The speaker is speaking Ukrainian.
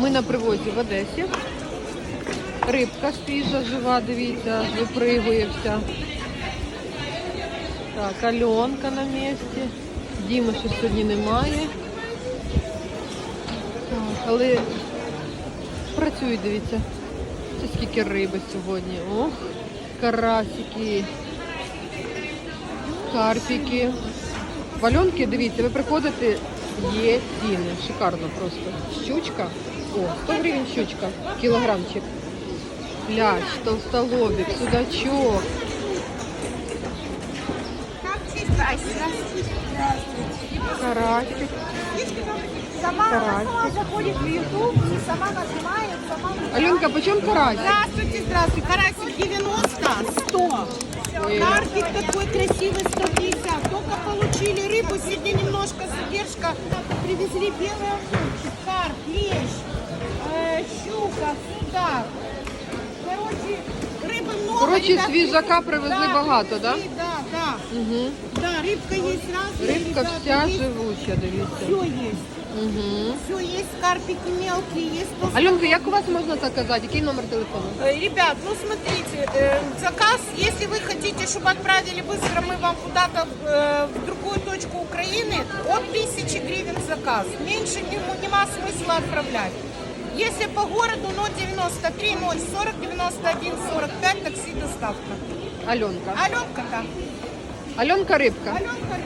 Ми на привозі в Одесі. Рибка свіжа, жива, дивіться, випригує вся. Так, Альонка на місці. Діми ще сьогодні немає. Так, але працюють, дивіться. Це скільки риби сьогодні. Ох, карасики, карпики. Вальонки, дивіться, ви приходите, є ціни. Шикарно просто. Щучка. О, 100 гривень щучка, кілограмчик. Лящ, толстолобик, судачок. Карасик. Сама, она Карасик. сама заходит в YouTube и сама нажимает, сама Аленка, почем карасик? Здравствуйте, здравствуйте. Карасик 90, 100. Ой. Карпик такой красивый немножко задержка. Привезли белый огурчик, карп, лещ, э, щука, судак. Короче, рыбы много. Короче, ребят, свежака привезли. привезли богато, да? привезли, Да, да. Угу. Да, рыбка есть разная. Рибка вся живуча, Все дивіться. есть. Угу. Все есть, карпики мелкие, есть. толстые. Альонка, як у вас можна заказати? Який номер телефону? Э, Ребят, ну смотрите, э, заказ, если вы хотите, чтобы отправили быстро мы вам куда-то э, в другую точку Украины, от 1000 гривен заказ. Меньше нема, нема смысла отправлять. Если по городу 093 040 91 45 такси доставка. Альонка. Аленка, да. Альонка рибка. Аленка,